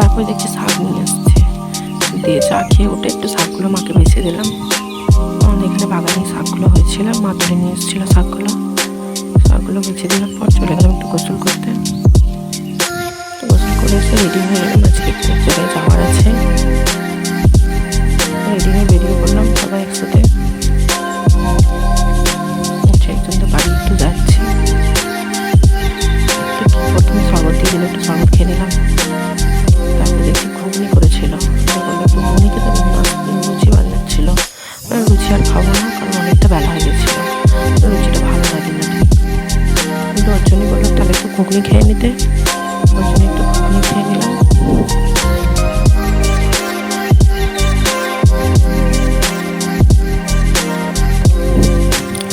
তারপরে দেখছি শাক নিয়ে আসছে দিয়ে চা খেয়ে ওটা একটু শাকগুলো মাকে বেছে দিলাম। আমাদের এখানে বাগানে শাকগুলো হয়েছিল, মা তুলে নিয়ে এসেছিল শাকগুলো শাকগুলো বেছে দেওয়ার পর চলে গেলাম একটু গোসল করতে। গোসল করে এসে রেডি হয়ে গেলাম, আজকে চলে যাওয়ার আছে। বেলা হয়ে গেছিল। তো লুচিটা ভালো লাগে না। কিন্তু ওর জন্যই বলল তাহলে একটু ঘুগনি খেয়ে নিতে। ওর একটু ঘুগনি খেয়ে নিলাম।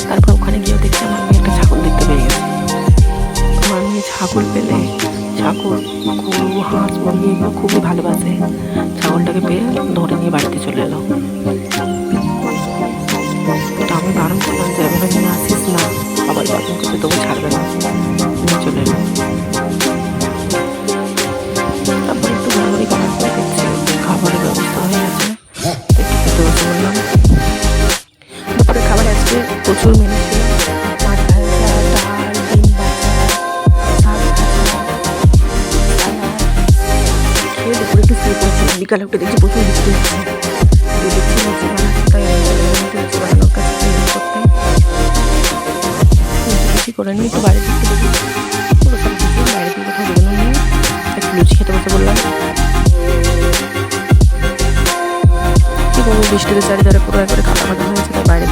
তারপর ওখানে গিয়েও দেখছি আমার মেয়ে একটা ছাগল দেখতে পেয়ে গেছে। আমার মেয়ে ছাগল পেলে ছাগল গরু হাঁস মুরগি খুবই ভালোবাসে। ছাগলটাকে পেয়ে ধরে নিয়ে বাড়িতে চলে এলো। কাছে হেল্প করতে লুচি লুচি করে নিয়ে একটু বাইরে দিকে দেখি। বাইরে দিকে লুচি খেতে বললাম কি করব? বৃষ্টিতে চারিধারে পুরো একবারে কাদা কাদা হয়েছে তাই বাইরে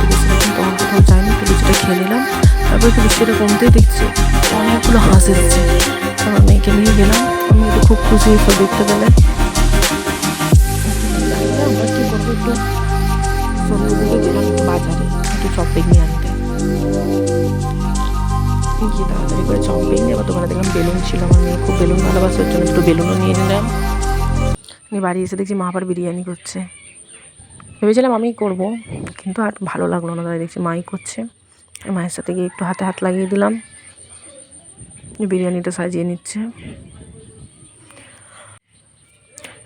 যাইনি। একটু লুচিটা খেয়ে নিলাম। তারপর একটু বৃষ্টিটা কমতেই দেখছি। অনেকগুলো হাঁস এসেছে। আমার মেয়েকে নিয়ে গেলাম। আমি একটু খুব খুশি হয়েছিল দেখতে পেলে। একটু সন্ধ্যের দিকে গেলাম বাজারে একটু চপিং নিয়ে আনতে। গিয়ে তাড়াতাড়ি করে চপিং এবার দোকানে দেখলাম বেলুন ছিল আমার মেয়ে, খুব বেলুন ভালোবাসে ওর জন্য একটু বেলুনও নিয়ে নিলাম। বাড়ি এসে দেখছি মা আবার বিরিয়ানি করছে। ভেবেছিলাম আমি করব, কিন্তু আর ভালো লাগল না, তাই দেখছি মাই করছে। মায়ের সাথে গিয়ে একটু হাতে হাত লাগিয়ে দিলাম। বিরিয়ানিটা সাজিয়ে নিচ্ছে।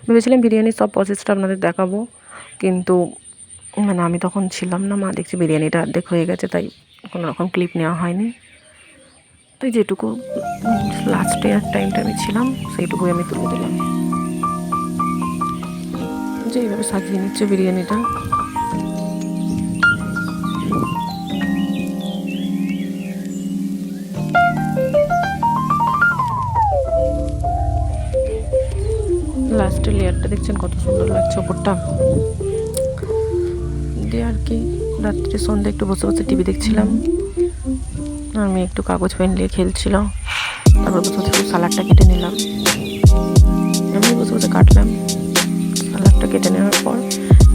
ভেবেছিলাম বিরিয়ানির সব প্রসেসটা আপনাদের দেখাবো। কিন্তু মানে আমি তখন ছিলাম না, মা দেখছি বিরিয়ানিটা অর্ধেক হয়ে গেছে, তাই কোনো রকম ক্লিপ নেওয়া হয়নি। তাই যেটুকু লাস্টে আর টাইমটা আমি ছিলাম, সেইটুকুই আমি তুলে দিলাম। যে এইভাবে সাজিয়ে নিচ্ছে বিরিয়ানিটা। লাস্টের লেয়ারটা দেখছেন কত সুন্দর লাগছে ওপরটা। দিয়ে আর কি। রাত্রে সন্ধ্যে একটু বসে বসে টিভি দেখছিলাম। আমি একটু কাগজ পেন নিয়ে খেলছিল। তারপর বসে বসে সালাডটা কেটে নিলাম। এমনি বসে বসে কাটলাম। সালাডটা কেটে নেওয়ার পর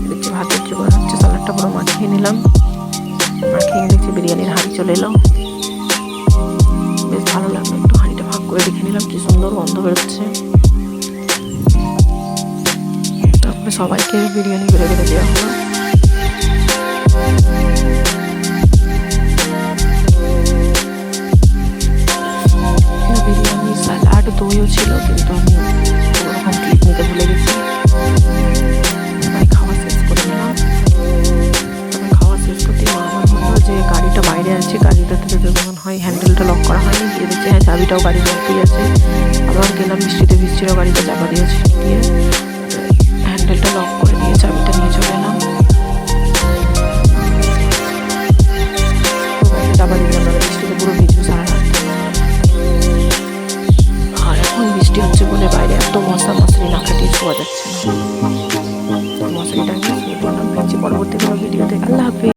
দেখছি ভাতের জোগাড় হচ্ছে সালাডটা পুরো মাখিয়ে নিলাম। মাখিয়ে দেখছি বিরিয়ানির হাঁড়ি চলে এলো। বেশ ভালো লাগল, একটু হাঁড়িটা ভাগ করে দেখে নিলাম, কি সুন্দর গন্ধ বেরোচ্ছে। তারপরে সবাইকে বিরিয়ানি বেড়ে বেড়ে দেওয়া হলো। দেখছি গাড়িটা থেকে বেগমান হয় হ্যান্ডেলটা লক করা হয়নি, গিয়ে দেখছি হ্যাঁ চাবিটাও গাড়ির মধ্যেই আছে আবার গেলাম বৃষ্টিতে বৃষ্টিরও গাড়িতে চাপা দিয়েছে দিয়ে হ্যান্ডেলটা লক করে নিয়ে চাবিটা নিয়ে চলে এলাম। চাপা দিলাম বৃষ্টিতে পুরো ভিজু সারা আর এখন বৃষ্টি হচ্ছে বলে বাইরে এত মশা মশারি না কাটিয়ে শোয়া যাচ্ছে না। মশারিটা আমি শুয়ে পড়লাম পরবর্তী কোনো ভিডিওতে আল্লাহ হাফিজ।